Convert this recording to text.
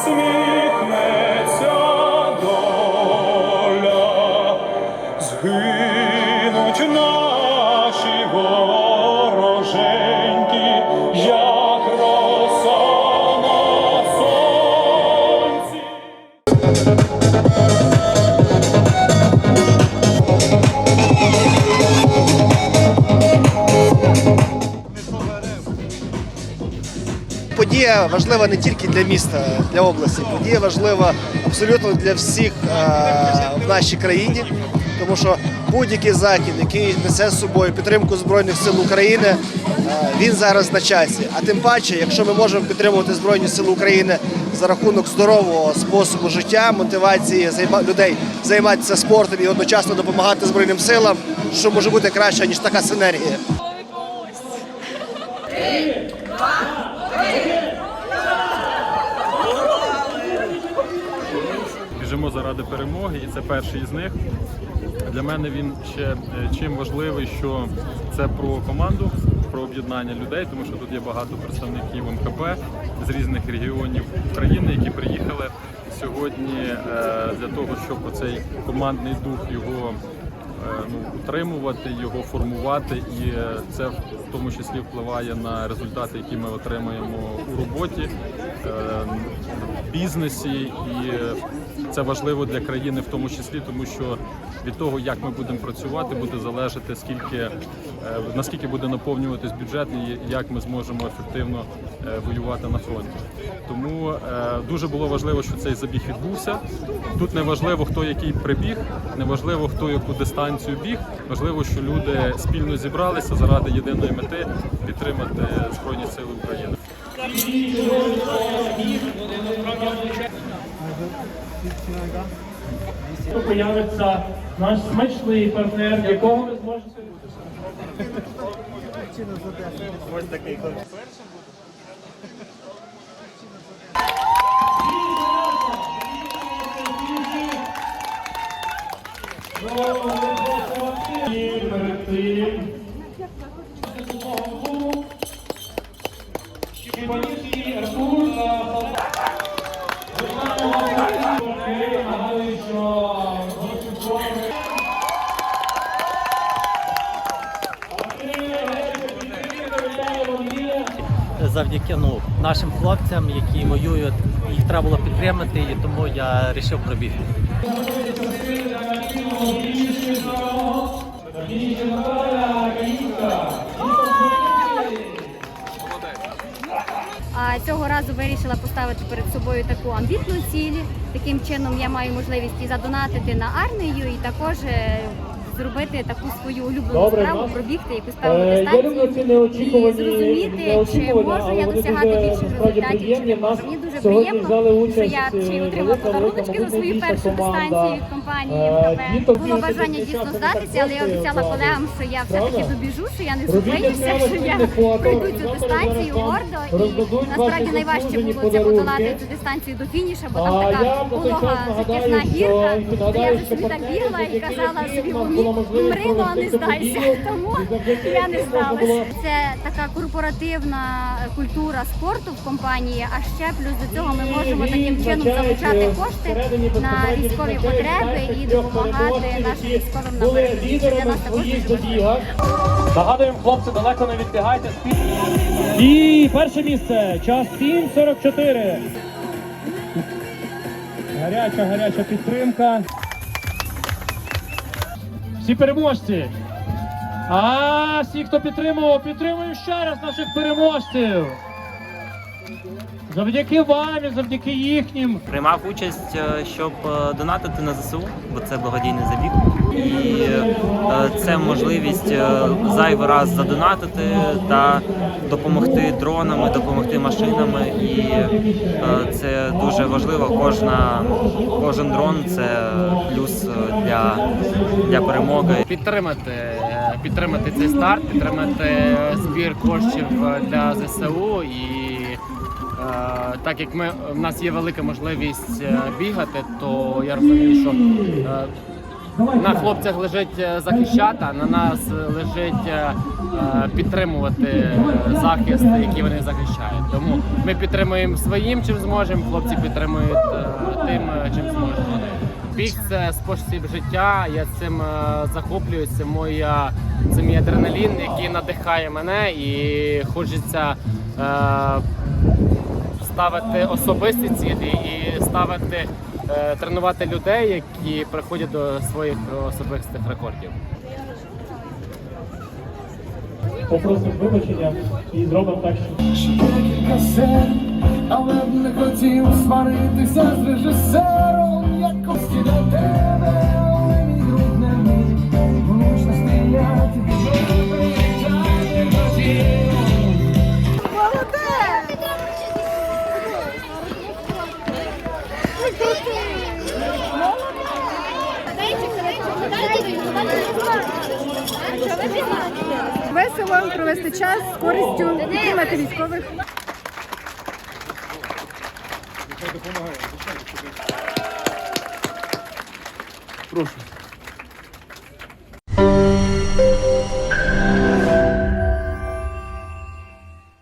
ですね。Подія важлива не тільки для міста, для області. Подія важлива абсолютно для всіх е, в нашій країні, тому що будь-який захід, який несе з собою підтримку Збройних сил України, е, він зараз на часі. А тим паче, якщо ми можемо підтримувати Збройні Сили України за рахунок здорового способу життя, мотивації людей займатися спортом і одночасно допомагати Збройним силам, що може бути краще, ніж така синергія. Біжимо заради перемоги, і це перший із них. Для мене він ще е, чим важливий, що це про команду, про об'єднання людей, тому що тут є багато представників МКП з різних регіонів України, які приїхали сьогодні е, для того, щоб цей командний дух його ну, утримувати, його формувати, і е, це в тому числі впливає на результати, які ми отримаємо у роботі, е, в бізнесі, і е, це важливо для країни в тому числі, тому що від того, як ми будемо працювати, буде залежати скільки наскільки буде наповнюватись бюджет і як ми зможемо ефективно воювати на фронті. Тому дуже було важливо, що цей забіг відбувся. Тут не важливо, хто який прибіг, не важливо, хто яку дистанцію біг. Важливо, що люди спільно зібралися заради єдиної мети підтримати Збройні Сили України. появиться наш смачний партнер, якого ви зможете. І Завдяки ну, нашим хлопцям, які воюють, їх треба було підтримати, і тому я вирішив пробігти. Цього разу вирішила поставити перед собою таку амбітну ціль. Таким чином я маю можливість і задонатити на армію, і також е, зробити таку свою улюблену Добре, справу, пробігти якусь певну Е, Я люблю ці дистанцію і неочікувані, зрозуміти, чи можу але я вони досягати дуже, більших насправді, результатів, чи приємні. Нас. Мені дуже сьогодні приємно, взяли що участь, я е, ще й отримала велика, подаруночки велика за свою першу команда. дистанцію від компанії Е, діток Було більше бажання дійсно часу здатися, але я обіцяла колегам, що я все-таки Правда? добіжу, що я не Робіть зупинюся, що я спільне фото. пройду цю дистанцію зараз вам гордо. І насправді найважче заслужені було це подарунки. подолати цю дистанцію до фініша, бо А там така по той полога затяжна нагадаю, гірка. То я вже що собі так партнери, бігла і завдяки казала яким собі у нас «Умі- була умри, не здайся. Тому я не було Це така корпоративна культура спорту в компанії, а ще плюс до цього ми можемо таким чином залучати кошти на військові потреби і допомагати нашим військовим на передовій. Для нас також дуже важливо. Нагадуємо, хлопці, далеко не відбігайте. І перше місце. Час 7.44. Гаряча, гаряча підтримка. Всі переможці. А всі, хто підтримував, підтримуємо ще раз наших переможців. Завдяки вам і завдяки їхнім. Приймав участь, е, щоб е, донатити на ЗСУ, бо це благодійний забіг. І е, це можливість зайвий раз задонатити та допомогти дронами, допомогти машинами. І це дуже важливо. Кожна, кожен дрон це плюс для, для перемоги. підтримати, підтримати цей старт, підтримати збір коштів для ЗСУ і так як ми в нас є велика можливість е, бігати, то я розумію, що е, на хлопцях лежить е, захищати, а на нас лежить е, е, підтримувати е, захист, який вони захищають. Тому ми підтримуємо своїм, чим зможемо. Хлопці підтримують е, тим, е, чим зможуть. Біг це спосіб життя. Я цим е, захоплююся. Моя це мій адреналін, який надихає мене, і хочеться е, ставити особисті цілі і ставити е, тренувати людей, які приходять до своїх особистих рекордів. попросимо вибачення і зробимо так, що декілька серій, але б не хотів сваритися з режисером якості до Весело провести час з користю підтримати військових. Прошу.